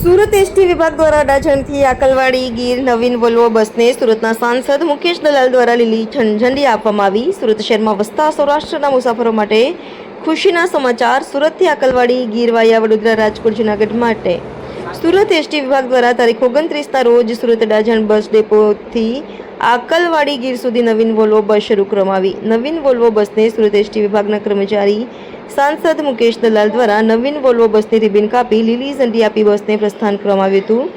Surat ST વિભાગ દ્વારા ડાજણથી આકલવાડી ગીર નવીન Volvo બસને સુરતના સાંસદ મુકેશ દલાલ દ્વારા લીલી ઝંડી આપવામાં આવી. સુરત શહેરમાં વસતા સૌરાષ્ટ્રના મુસાફરો માટે ખુશીના સમાચાર સુરતથી આકલવાડી ગીર વાયા વડોદરા રાજકોટ જૂનાગઢ માટે. સુરત એસટી વિભાગ દ્વારા તારીખ ઓગણત્રીસના રોજ સુરત ડાજણ બસ ડેપોથી આકલવાડી ગીર સુધી નવીન વોલ્વો બસ શરૂ કરવામાં આવી નવીન વોલ્વો બસને સુરત વિભાગના કર્મચારી, સાંસદ મુકેશ દલાલ દ્વારા નવીન વોલ્વો બસની રિબિન કાપી લીલી ઝંડી આપી બસને પ્રસ્થાન કરવામાં આવ્યું હતું.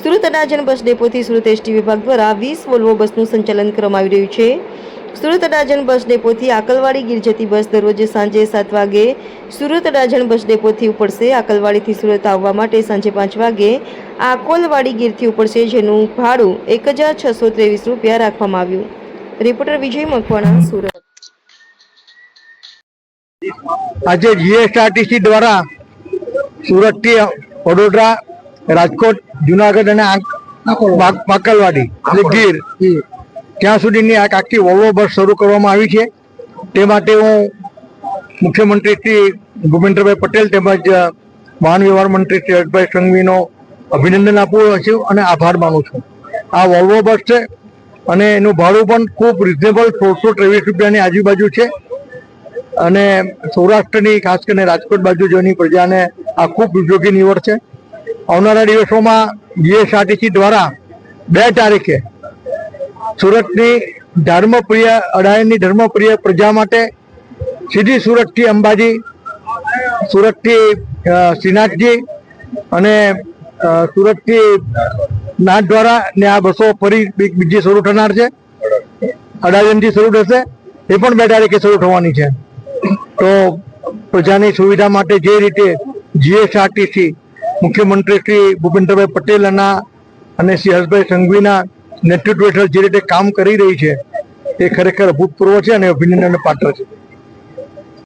સુરત અડાજણ બસ ડેપોથી સુરત એસટી વિભાગ દ્વારા વીસ વોલ્વો બસનું સંચાલન કરવામાં આવી રહ્યું છે. સુરત અડાજણ બસ ડેપોથી આકલવાડી ગીર જતી બસ દરરોજ સાંજે સાત વાગે સુરત અડાજણ બસ ડેપોથી ઉપડશે આકલવાડીથી સુરત આવવા માટે સાંજે પાંચ વાગે આકોલવાડી ગીરથી ઉપડશે જેનું ભાડું એક હજાર છસો ત્રેવીસ રૂપિયા રાખવામાં આવ્યું રિપોર્ટર વિજય મકવાણા સુરત આજે જીએસઆરટીસી દ્વારા સુરતથી વડોદરા રાજકોટ જુનાગઢ અને આંક- બાક- બાકલવાડી એટલે ગીર ત્યાં સુધીની આ આખી વોલ્વો બસ શરૂ કરવામાં આવી છે. તે માટે હું મુખ્યમંત્રી શ્રી ભૂપેન્દ્રભાઈ પટેલ તેમજ વાહન વ્યવહાર મંત્રી શ્રી હર્ષભાઈ સંઘવીનો અભિનંદન આપું છું અને આભાર માનું છું. આ વોલ્વો બસ છે અને એનું ભાડું પણ ખૂબ રિઝનેબલ સોળસો ત્રેવીસ રૂપિયાની આજુબાજુ છે. અને સૌરાષ્ટ્રની, ખાસ કરીને રાજકોટ બાજુ જોની પ્રજાને આ ખૂબ ઉપયોગી નીવડ આવનારા દિવસોમાં જીએસઆરટીસી દ્વારા બે તારીખે સુરતની ધર્મપ્રિય અડાયણની ધર્મપ્રિય પ્રજા માટે સીધી સુરતથી અંબાજી, સુરતથી શ્રીનાથજી અને સુરતથી નાથ દ્વારા ને આ બસો ફરી બીજી શરૂ થનાર છે. અડાજણથી શરૂ થશે. એ પણ બે તારીખે શરૂ થવાની છે. તો પ્રજાની સુવિધા માટે જે રીતે જીએસઆરટીસી મુખ્યમંત્રી શ્રી ભૂપેન્દ્રભાઈ પટેલના અને શ્રી હર્ષભાઈ સંઘવીના નેતૃત્વ હેઠળ જે રીતે કામ કરી રહી છે તે ખરેખર અભૂતપૂર્વ છે અને અભિનંદન પાત્ર છે.